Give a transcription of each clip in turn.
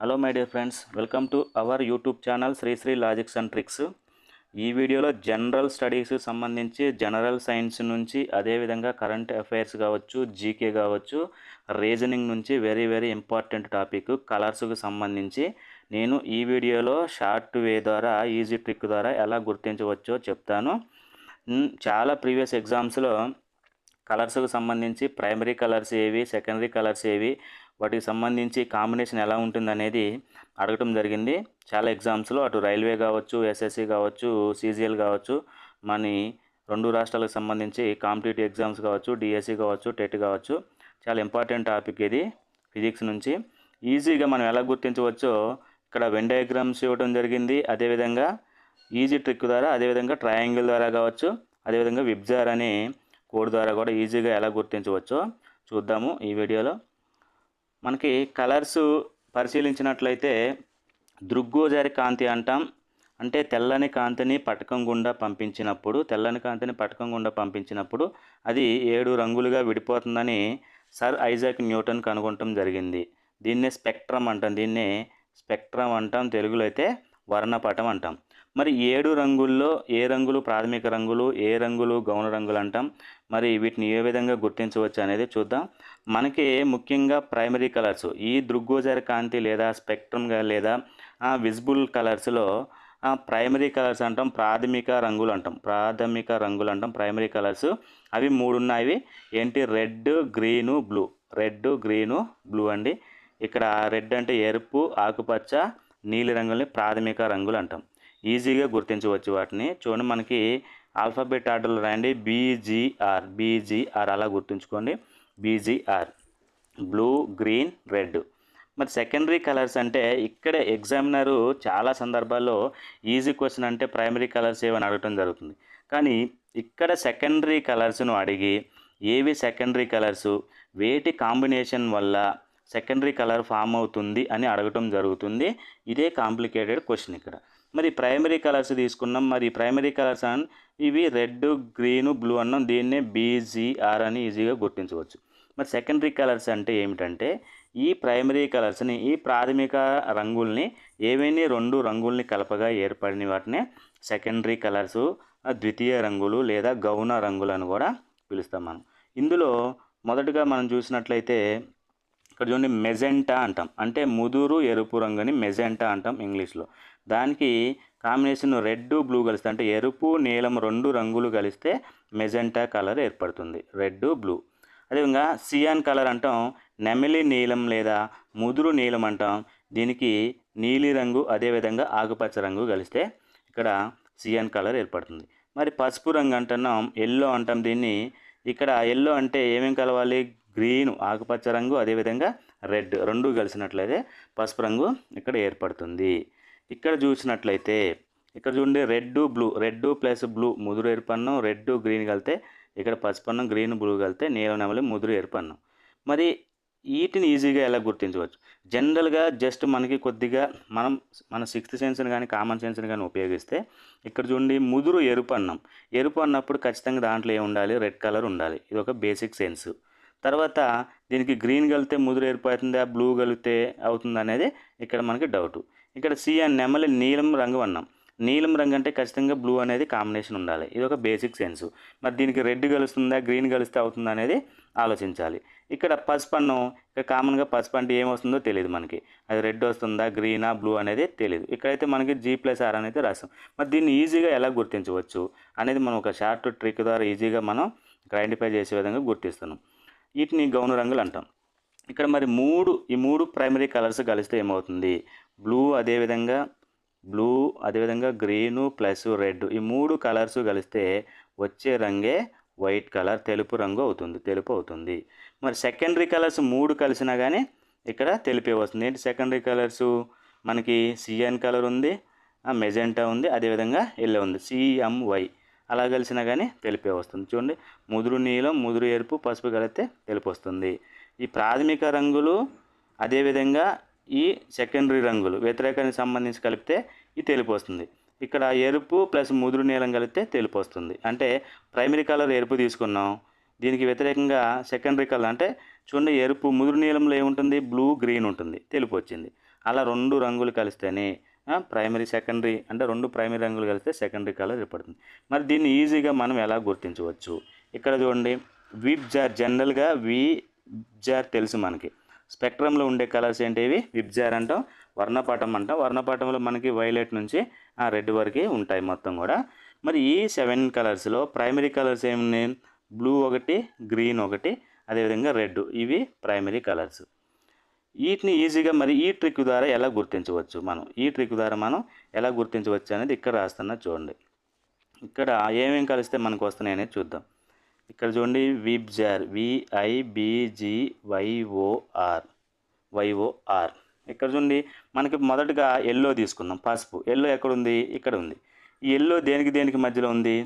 Hello my dear friends welcome to our YouTube channel Srisri logics and tricks ఈ వీడియోలో general studies సంబంధించి general science నుంచి అదేవిధంగా current affairs కావచ్చు GK కావచ్చు రీజనింగ్ నుంచి వెరీ వెరీ ఇంపార్టెంట్ టాపిక్ కలర్స్కి సంబంధించి నేను ఈ వీడియోలో షార్ట్ వే ద్వారా ఈజీ ట్రిక్ ద్వారా ఎలా గుర్తించవచ్చో చెప్తాను. చాలా ప్రీవియస్ ఎగ్జామ్స్లో కలర్స్కి సంబంధించి ప్రైమరీ కలర్స్ ఏవి సెకండరీ కలర్స్ ఏవి వాటికి సంబంధించి కాంబినేషన్ ఎలా ఉంటుంది అనేది అడగటం జరిగింది. చాలా ఎగ్జామ్స్లో అటు రైల్వే కావచ్చు ఎస్ఎస్సి కావచ్చు సీజీఎల్ కావచ్చు మనీ రెండు రాష్ట్రాలకు సంబంధించి కాంపిటేటివ్ ఎగ్జామ్స్ కావచ్చు డిఎస్సి కావచ్చు టెట్ కావచ్చు. చాలా ఇంపార్టెంట్ టాపిక్ ఇది ఫిజిక్స్ నుంచి. ఈజీగా మనం ఎలా గుర్తించవచ్చో ఇక్కడ వెన్ డయాగ్రామ్స్ ఇవ్వడం జరిగింది. అదేవిధంగా ఈజీ ట్రిక్ ద్వారా అదేవిధంగా ట్రయాంగిల్ ద్వారా కావచ్చు అదేవిధంగా విబ్జార్ అనే కోడ్ ద్వారా కూడా ఈజీగా ఎలా గుర్తించవచ్చో చూద్దాము ఈ వీడియోలో మనకి కలర్స్ పరిశీలించినట్లయితే దృగ్గోజారి కాంతి అంటాం. అంటే తెల్లని కాంతిని పటకం గుండా పంపించినప్పుడు తెల్లని కాంతిని పటకం గుండా పంపించినప్పుడు అది ఏడు రంగులుగా విడిపోతుందని సర్ ఐజాక్ న్యూటన్ కనుగొనటం జరిగింది. దీన్నే స్పెక్ట్రమ్ అంటాం. దీన్నే స్పెక్ట్రమ్ అంటాం. తెలుగులో అయితే వర్ణపటం అంటాం. మరి ఏడు రంగుల్లో ఏ రంగులు ప్రాథమిక రంగులు ఏ రంగులు గౌణ రంగులు అంటాం. మరి వీటిని ఏ విధంగా గుర్తించవచ్చు అనేది చూద్దాం. మనకి ముఖ్యంగా ప్రైమరీ కలర్స్ ఈ దృగ్గోచర కాంతి లేదా స్పెక్ట్రమ్గా లేదా విజిబుల్ కలర్స్లో ప్రైమరీ కలర్స్ అంటాం ప్రాథమిక రంగులు అంటాం. ప్రాథమిక రంగులు అంటాం ప్రైమరీ కలర్స్. అవి మూడు ఉన్నాయి. ఏంటి? Red green blue. Red green blue అండి. ఇక్కడ రెడ్ అంటే ఎరుపు ఆకుపచ్చ నీలి రంగుల్ని ప్రాథమిక రంగులు అంటాం. ఈజీగా గుర్తించవచ్చు వాటిని. చూడండి మనకి ఆల్ఫాబెట్ ఆర్డర్లో రాయండి. బీజీఆర్ బీజీఆర్ అలా గుర్తుంచుకోండి. బీజీఆర్ బ్లూ గ్రీన్ రెడ్ మరి సెకండరీ కలర్స్ అంటే ఇక్కడ ఎగ్జామినరు చాలా సందర్భాల్లో ఈజీ క్వశ్చన్ అంటే ప్రైమరీ కలర్స్ ఏవని అడగటం జరుగుతుంది. కానీ ఇక్కడ సెకండరీ కలర్స్ను అడిగి ఏవి సెకండరీ కలర్స్ వేటి కాంబినేషన్ వల్ల సెకండరీ కలర్ ఫామ్ అవుతుంది అని అడగటం జరుగుతుంది. ఇదే కాంప్లికేటెడ్ క్వశ్చన్ ఇక్కడ. మరి ప్రైమరీ కలర్స్ తీసుకున్నాం. మరి ప్రైమరీ కలర్స్ అన్ ఇవి రెడ్ గ్రీన్ బ్లూ అన్నాం. దీన్నే బీజీఆర్ అని ఈజీగా గుర్తించవచ్చు. మరి సెకండరీ కలర్స్ అంటే ఏమిటంటే ఈ ప్రైమరీ కలర్స్ని ఈ ప్రాథమిక రంగుల్ని ఏవైనా రెండు రంగుల్ని కలపగా ఏర్పడిన వాటినే సెకండరీ కలర్స్ ద్వితీయ రంగులు లేదా గౌణ రంగులు అని కూడా పిలుస్తాం మనం. ఇందులో మొదటగా మనం చూసినట్లయితే ఇక్కడ చూడండి మెజెంటా అంటాం. అంటే ముదురు ఎరుపు రంగుని మెజెంటా అంటాం ఇంగ్లీష్లో. దానికి కాంబినేషన్ రెడ్ బ్లూ కలిస్తే అంటే ఎరుపు నీలం రెండు రంగులు కలిస్తే మెజెంటా కలర్ ఏర్పడుతుంది. Red blue. అదేవిధంగా సియాన్ కలర్ అంటాం. నెమిలి నీలం లేదా ముదురు నీలం అంటాం. దీనికి నీలి రంగు అదేవిధంగా ఆకుపచ్చ రంగు కలిస్తే ఇక్కడ సియాన్ కలర్ ఏర్పడుతుంది. మరి పసుపు రంగు అంటున్నాం ఎల్లో అంటాం దీన్ని. ఇక్కడ ఎల్లో అంటే ఏమేమి కలవాలి? గ్రీన్ ఆకుపచ్చ రంగు అదేవిధంగా రెడ్ రెండు కలిసినట్లయితే పసుపు రంగు ఇక్కడ ఏర్పడుతుంది. ఇక్కడ చూసినట్లయితే ఇక్కడ చూడండి red blue red plus blue ముదురు ఎరుపన్నం రెడ్ గ్రీన్ కలితే ఇక్కడ పసుపన్నం గ్రీన్ బ్లూ కలితే నీలం నెమలి ముదురు ఎరుపన్నం. మరి వీటిని ఈజీగా ఎలా గుర్తించవచ్చు? జనరల్గా జస్ట్ మనకి కొద్దిగా మనం మన సిక్స్త్ సెన్స్ని కానీ కామన్ సెన్స్ని కానీ ఉపయోగిస్తే ఇక్కడ చూడండి ముదురు ఎరుపు అన్నం ఎరుపు అన్నప్పుడు ఖచ్చితంగా దాంట్లో ఏమి ఉండాలి? రెడ్ కలర్ ఉండాలి. ఇది ఒక బేసిక్ సెన్స్. తర్వాత దీనికి గ్రీన్ కలితే ముదురు ఎరుపు అవుతుందా బ్లూ కలిగితే అవుతుంది అనేది ఇక్కడ మనకి డౌట్. ఇక్కడ సి అండ్ నెమలి నీలం రంగు అన్నాం. నీలం రంగు అంటే ఖచ్చితంగా బ్లూ అనేది కాంబినేషన్ ఉండాలి. ఇది ఒక బేసిక్ సెన్స్ మరి దీనికి రెడ్ కలుస్తుందా గ్రీన్ కలిస్తే అవుతుందా అనేది ఆలోచించాలి. ఇక్కడ పసుపు అన్నం ఇక్కడ కామన్గా పసుపు అంటే ఏమొస్తుందో తెలియదు మనకి. అది రెడ్ వస్తుందా గ్రీనా బ్లూ అనేది తెలియదు. ఇక్కడైతే మనకి జీ ప్లస్ ఆర్ అనేది రాసం మరి దీన్ని ఈజీగా ఎలా గుర్తించవచ్చు అనేది మనం ఒక షార్ట్ ట్రిక్ ద్వారా ఈజీగా మనం ఐడెంటిఫై చేసే విధంగా గుర్తిస్తున్నాం. వీటిని గౌను రంగులు అంటాం. ఇక్కడ మరి మూడు ఈ మూడు ప్రైమరీ కలర్స్ కలిస్తే ఏమవుతుంది? బ్లూ అదేవిధంగా బ్లూ అదేవిధంగా గ్రీను ప్లస్ రెడ్. ఈ మూడు కలర్స్ కలిస్తే వచ్చే రంగే వైట్ కలర్ తెలుపు రంగు అవుతుంది తెలుపు అవుతుంది. మరి సెకండరీ కలర్స్ మూడు కలిసినా కానీ ఇక్కడ తెలిపే వస్తుంది. ఏంటి సెకండరీ కలర్స్? మనకి సిఎన్ కలర్ ఉంది మెజెంటా ఉంది అదేవిధంగా ఎల్లో ఉంది. సిఎంవై అలా కలిసినా కానీ తెలిపే వస్తుంది. చూడండి ముదురు నీలం ముదురు ఎరుపు పసుపు కలిపితే తెలుపు వస్తుంది ఈ ప్రాథమిక రంగులు అదేవిధంగా ఈ సెకండరీ రంగులు వ్యతిరేకానికి సంబంధించి కలిపితే ఈ తెలుపు వస్తుంది. ఇక్కడ ఎరుపు ప్లస్ ముదురు నీలం కలిపితే తెలుపు వస్తుంది. అంటే ప్రైమరీ కలర్ ఎరుపు తీసుకున్నాం. దీనికి వ్యతిరేకంగా సెకండరీ కలర్ అంటే చూడండి ఎరుపు ముదురు నీలంలో ఏముంటుంది? బ్లూ గ్రీన్ ఉంటుంది. తెలుపు వచ్చింది. అలా రెండు రంగులు కలిస్తేనే ప్రైమరీ సెకండరీ అంటే రెండు ప్రైమరీ రంగులు కలిస్తే సెకండరీ కలర్ ఏర్పడుతుంది. మరి దీన్ని ఈజీగా మనం ఎలా గుర్తించవచ్చు? ఇక్కడ చూడండి వీప్ జార్ జనరల్గా వి జార్ తెలుసు మనకి. స్పెక్ట్రంలో ఉండే కలర్స్ ఏంటివి? విబ్జార్ అంటాం వర్ణపటం అంటాం. వర్ణపాఠంలో మనకి వైలెట్ నుంచి ఆ రెడ్ వరకు ఉంటాయి మొత్తం కూడా. మరి ఈ సెవెన్ కలర్స్లో ప్రైమరీ కలర్స్ ఏమున్నాయి? బ్లూ ఒకటి గ్రీన్ ఒకటి అదేవిధంగా రెడ్. ఇవి ప్రైమరీ కలర్స్. వీటిని ఈజీగా మరి ఈ ట్రిక్ ద్వారా ఎలా గుర్తించవచ్చు మనం? ఈ ట్రిక్ ద్వారా మనం ఎలా గుర్తించవచ్చు అనేది ఇక్కడ రాస్తున్నా చూడండి. ఇక్కడ ఏమేమి కలిస్తే మనకు వస్తున్నాయి అనేది చూద్దాం. ఇక్కడ చూడండి విబ్జార్ విఐబిజివైఓఆర్ వైఓఆర్ ఇక్కడ చూడండి మనకి మొదటగా ఎల్లో తీసుకుందాం పసుపు. ఎల్లో ఎక్కడ ఉంది ఇక్కడ ఉంది. ఈ ఎల్లో దేనికి దేనికి మధ్యలో ఉంది?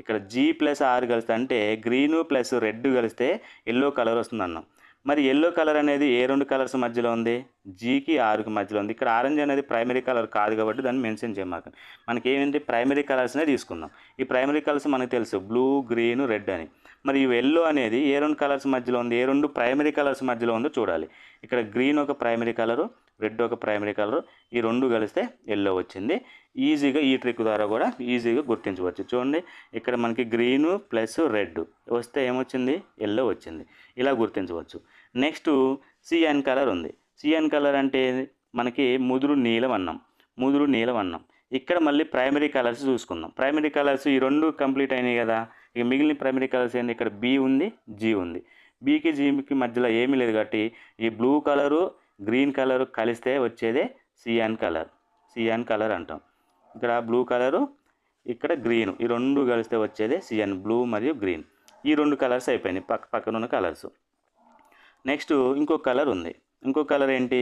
ఇక్కడ జీ ప్లస్ ఆర్ కలిస్తే అంటే గ్రీను ప్లస్ రెడ్ కలిస్తే ఎల్లో కలర్ వస్తుంది అన్నాం మరి ఎల్లో కలర్ అనేది ఏ రెండు కలర్స్ మధ్యలో ఉంది? జీకి ఆరుకి మధ్యలో ఉంది. ఇక్కడ ఆరెంజ్ అనేది ప్రైమరీ కలర్ కాదు కాబట్టి దాన్ని మెన్షన్ చేయమాక మనకి ఏమిటి ప్రైమరీ కలర్స్నే తీసుకుందాం. ఈ ప్రైమరీ కలర్స్ మనకు తెలుసు. బ్లూ గ్రీన్ రెడ్ అని. మరి ఈ ఎల్లో అనేది ఏ రెండు కలర్స్ మధ్యలో ఉంది? ఏ రెండు ప్రైమరీ కలర్స్ మధ్యలో ఉందో చూడాలి. ఇక్కడ గ్రీన్ ఒక ప్రైమరీ కలరు రెడ్ ఒక ప్రైమరీ కలరు. ఈ రెండు కలిస్తే ఎల్లో వచ్చింది. ఈజీగా ఈ ట్రిక్ ద్వారా కూడా ఈజీగా గుర్తించవచ్చు. చూడండి ఇక్కడ మనకి గ్రీను ప్లస్ రెడ్ వస్తే ఏమొచ్చింది? ఎల్లో వచ్చింది. ఇలా గుర్తించవచ్చు. నెక్స్ట్ సిఎన్ కలర్ ఉంది. సిఎన్ కలర్ అంటే మనకి ముదురు నీలం అన్నం. ముదురు నీలం అన్నం. ఇక్కడ మళ్ళీ ప్రైమరీ కలర్స్ చూసుకుందాం. ప్రైమరీ కలర్స్ ఈ రెండు కంప్లీట్ అయినాయి కదా. ఇక మిగిలిన ప్రైమరీ కలర్స్ ఏంటి ఇక్కడ బి ఉంది జీ ఉంది. బీకి జీకి మధ్యలో ఏమీ లేదు కాబట్టి ఈ బ్లూ కలరు గ్రీన్ కలర్ కలిస్తే వచ్చేదే సియాన్ కలర్. సియాన్ కలర్ అంటాం. ఇక్కడ బ్లూ కలరు ఇక్కడ గ్రీన్ ఈ రెండు కలిస్తే వచ్చేదే సియాన్ బ్లూ మరియు గ్రీన్ ఈ రెండు కలర్స్ అయిపోయినాయి పక్క పక్కన ఉన్న కలర్స్ నెక్స్ట్ ఇంకో కలర్ ఉంది. ఇంకో కలర్ ఏంటి?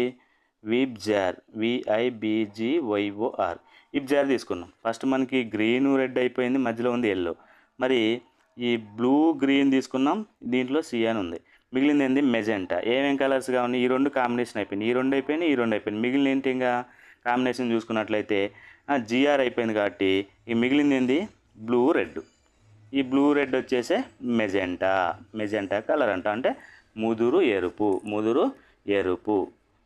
విబ్జార్ విఐబిజివైఓఆర్ ఇబ్జార్ తీసుకున్నాం ఫస్ట్ మనకి గ్రీన్ రెడ్ అయిపోయింది మధ్యలో ఉంది ఎల్లో మరి ఈ బ్లూ గ్రీన్ తీసుకున్నాం దీంట్లో సియాన్ ఉంది. మిగిలింది ఏంది మెజెంటా. ఏమేం కలర్స్ కావాలి ఈ రెండు కాంబినేషన్ అయిపోయింది ఈ రెండు అయిపోయినాయి ఈ రెండు అయిపోయింది మిగిలిన ఏంటి ఇంకా? కాంబినేషన్ చూసుకున్నట్లయితే జిఆర్ అయిపోయింది కాబట్టి ఈ మిగిలింది ఏంది బ్లూ రెడ్ ఈ బ్లూ రెడ్ వచ్చేసే మెజెంటా. మెజెంటా కలర్ అంట. అంటే ముదురు ఎరుపు. ముదురు ఎరుపు.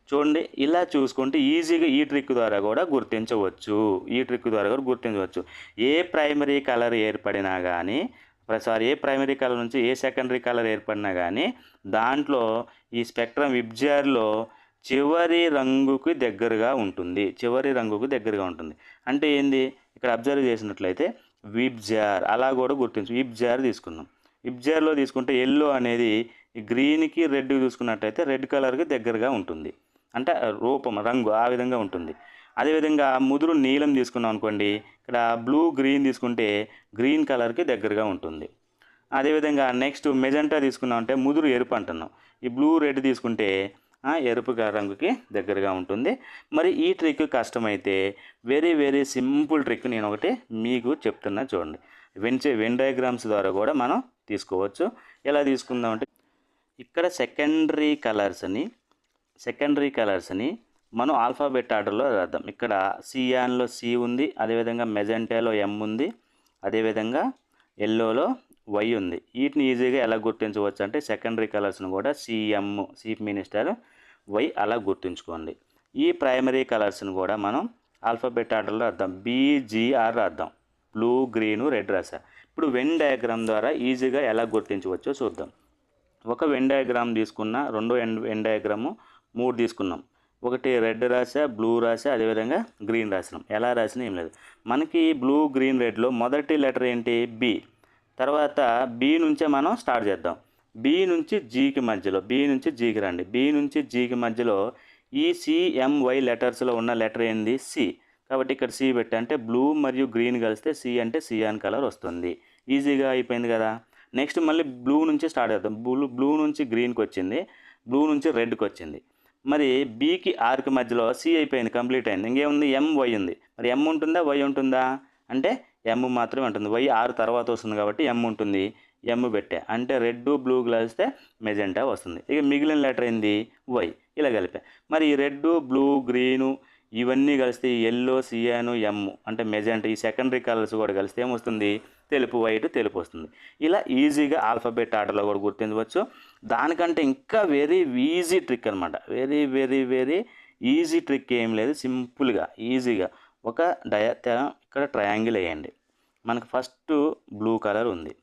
చూడండి ఇలా చూసుకుంటే ఈజీగా ఈ ట్రిక్ ద్వారా కూడా గుర్తించవచ్చు. ఈ ట్రిక్ ద్వారా కూడా గుర్తించవచ్చు. ఏ ప్రైమరీ కలర్ ఏర్పడినా కానీ సారీ ఏ ప్రైమరీ కలర్ నుంచి ఏ సెకండరీ కలర్ ఏర్పడినా కానీ దాంట్లో ఈ స్పెక్ట్రమ్ విబ్జార్లో చివరి రంగుకి దగ్గరగా ఉంటుంది. చివరి రంగుకు దగ్గరగా ఉంటుంది. అంటే ఏంది? ఇక్కడ అబ్జర్వ్ చేసినట్లయితే విబ్జార్ అలా కూడా గుర్తించు విబ్జార్ తీసుకుందాం. విబ్జార్లో తీసుకుంటే ఎల్లో అనేది గ్రీన్కి రెడ్ చూసుకున్నట్టయితే రెడ్ కలర్కి దగ్గరగా ఉంటుంది. అంటే రూపం రంగు ఆ విధంగా ఉంటుంది. అదేవిధంగా ముదురు నీలం తీసుకున్నాం అనుకోండి ఇక్కడ బ్లూ గ్రీన్ తీసుకుంటే గ్రీన్ కలర్కి దగ్గరగా ఉంటుంది. అదేవిధంగా నెక్స్ట్ మెజెంటా తీసుకున్నాం అంటే ముదురు ఎరుపు అంటున్నాం. ఈ బ్లూ రెడ్ తీసుకుంటే ఆ, ఎరుపు రంగుకి దగ్గరగా ఉంటుంది. మరి ఈ ట్రిక్ కష్టమైతే వెరీ వెరీ సింపుల్ ట్రిక్ నేను ఒకటి మీకు చెప్తున్నా చూడండి. వెన్ వెన్ డయాగ్రామ్స్ ద్వారా కూడా మనం తీసుకోవచ్చు. ఎలా తీసుకుందామంటే ఇక్కడ సెకండరీ కలర్స్ని సెకండరీ కలర్స్ని మనం ఆల్ఫాబెట్ ఆర్డర్లో రాద్దాం. ఇక్కడ సియాన్లో సి ఉంది అదేవిధంగా మెజెంటాలో ఎం ఉంది అదేవిధంగా ఎల్లోలో వై ఉంది. వీటిని ఈజీగా ఎలా గుర్తించవచ్చు అంటే సెకండరీ కలర్స్ని కూడా సిఎం చీఫ్ మినిస్టర్ వై అలా గుర్తుంచుకోండి. ఈ ప్రైమరీ కలర్స్ని కూడా మనం ఆల్ఫాబెట్ ఆర్డర్లో రాద్దాం. బీజీఆర్ రాద్దాం. బ్లూ గ్రీను రెడ్ రాసా ఇప్పుడు వెన్ డయాగ్రామ్ ద్వారా ఈజీగా ఎలా గుర్తించవచ్చో చూద్దాం. ఒక వెన్ డయాగ్రామ్ తీసుకున్న రెండో ఎన్ వెన్ డయాగ్రాము మూడు తీసుకున్నాం. ఒకటి రెడ్ రాసా బ్లూ రాసా అదేవిధంగా గ్రీన్ రాసినాం ఎలా రాసినా ఏం లేదు. మనకి బ్లూ గ్రీన్ రెడ్లో మొదటి లెటర్ ఏంటి? బి. తర్వాత బి నుంచే మనం స్టార్ట్ చేద్దాం. బి నుంచి జీకి మధ్యలో బి నుంచి జీకి రండి. బి నుంచి జీకి మధ్యలో ఈ సిఎంవై లెటర్స్లో ఉన్న లెటర్ ఏంది? సి. కాబట్టి ఇక్కడ సి పెట్టి అంటే బ్లూ మరియు గ్రీన్ కలిస్తే సి అంటే సియాన్ కలర్ వస్తుంది. ఈజీగా అయిపోయింది కదా. నెక్స్ట్ మళ్ళీ బ్లూ నుంచి స్టార్ట్ చేద్దాం. బ్లూ బ్లూ నుంచి గ్రీన్కి వచ్చింది. బ్లూ నుంచి రెడ్కి వచ్చింది. మరి బీకి ఆర్కి మధ్యలో సి అయిపోయింది కంప్లీట్ అయింది. ఇంకేముంది? ఎం వై ఉంది. మరి ఎం ఉంటుందా? వై ఉంటుందా? అంటే ఎం మాత్రమే ఉంటుంది. వై ఆరు తర్వాత వస్తుంది కాబట్టి ఎం ఉంటుంది. ఎం పెట్టే. అంటే రెడ్ బ్లూ కలిస్తే మెజెంటా వస్తుంది. ఇక మిగిలిన లెటర్ ఏంది? వై ఇలా కలిపే. మరి రెడ్ బ్లూ గ్రీను ఇవన్నీ కలిస్తే ఎల్లో సియాను ఎమ్ అంటే మెజెంటా ఈ సెకండరీ కలర్స్ కూడా కలిస్తే ఏమొస్తుంది తెలుపు వైట్ తెలుపు వస్తుంది. ఇలా ఈజీగా ఆల్ఫాబెట్ ఆర్డర్లో కూడా గుర్తించవచ్చు. దానికంటే ఇంకా వెరీ ఈజీ ట్రిక్ అనమాట very very very easy trick ఏం లేదు. సింపుల్గా ఈజీగా. ఒక డయా ఇక్కడ ట్రయాంగిల్ వేయండి. మనకు ఫస్ట్ బ్లూ కలర్ ఉంది.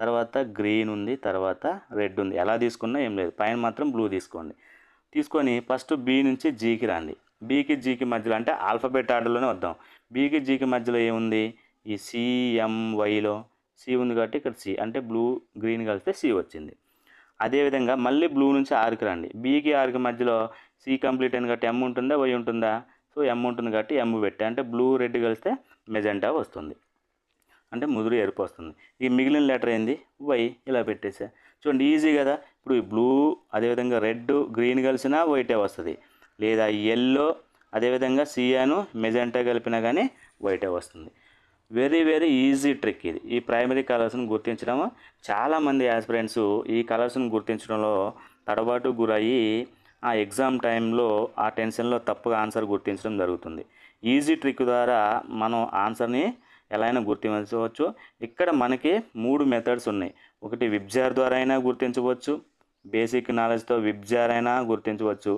తర్వాత గ్రీన్ ఉంది. తర్వాత రెడ్ ఉంది. ఎలా తీసుకున్నా ఏం లేదు. పైన మాత్రం బ్లూ తీసుకోండి. తీసుకొని ఫస్ట్ బీ నుంచి జీకి రండి. బీకి జీకి మధ్యలో అంటే ఆల్ఫాబెట్ ఆర్డర్లోనే వద్దాం. బీకి జీకి మధ్యలో ఏముంది? ఈ సిఎంవైలో సి ఉంది కాబట్టి ఇక్కడ సి అంటే బ్లూ గ్రీన్ కలిస్తే సి వచ్చింది. అదేవిధంగా మళ్ళీ బ్లూ నుంచి ఆరుకి రండి. బీకి ఆరుకి మధ్యలో సి కంప్లీట్ అయింది కాబట్టి ఎమ్ ఉంటుందా వై ఉంటుందా? సో ఎమ్ ఉంటుంది కాబట్టి ఎమ్ పెట్టా అంటే బ్లూ రెడ్ కలిస్తే మెజెంటా వస్తుంది. అంటే ముదురు ఎరుపు వస్తుంది. ఈ మిగిలిన లెటర్ ఏంది? వై ఇలా పెట్టేసా. చూడండి ఈజీ కదా. ఇప్పుడు ఈ బ్లూ అదేవిధంగా రెడ్ గ్రీన్ కలిసినా వైటే వస్తుంది. లేదా ఎల్లో అదేవిధంగా సియాను మెజెంటా కలిపినా కానీ వైటే వస్తుంది. వెరీ వెరీ ఈజీ ట్రిక్ ఇది. ఈ ప్రైమరీ కలర్స్ని గుర్తించడం చాలామంది యాస్పిరెంట్స్ ఈ కలర్స్ని గుర్తించడంలో తడబాటు గురయ్యి ఆ ఎగ్జామ్ టైంలో ఆ టెన్షన్లో తప్పుగా ఆన్సర్ గుర్తించడం జరుగుతుంది. ఈజీ ట్రిక్ ద్వారా మనం ఆన్సర్ని ఎలా అయినా గుర్తించవచ్చు. ఇక్కడ మనకి మూడు మెథడ్స్ ఉన్నాయి. ఒకటి విబ్జార్ ద్వారా అయినా గుర్తించవచ్చు. బేసిక్ నాలెడ్జ్తో విబ్జార్ అయినా గుర్తించవచ్చు.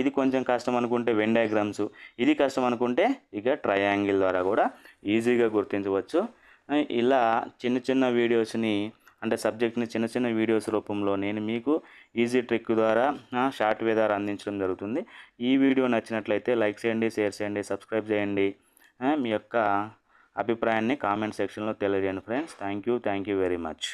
ఇది కొంచెం కష్టం అనుకుంటే వెన్ డయాగ్రామ్స్. ఇది కష్టం అనుకుంటే ఇక ట్రయాంగిల్ ద్వారా కూడా ఈజీగా గుర్తించవచ్చు. ఇలా చిన్న చిన్న వీడియోస్ని అంటే సబ్జెక్ట్ని చిన్న చిన్న వీడియోస్ రూపంలో నేను మీకు ఈజీ ట్రిక్ ద్వారా షార్ట్ వే ద్వారా అందించడం జరుగుతుంది. ఈ వీడియో నచ్చినట్లయితే లైక్ చేయండి షేర్ చేయండి సబ్స్క్రైబ్ చేయండి. మీ యొక్క అభిప్రాయాన్ని కామెంట్ సెక్షన్లో తెలియజేయండి friends. Thank you thank you very much.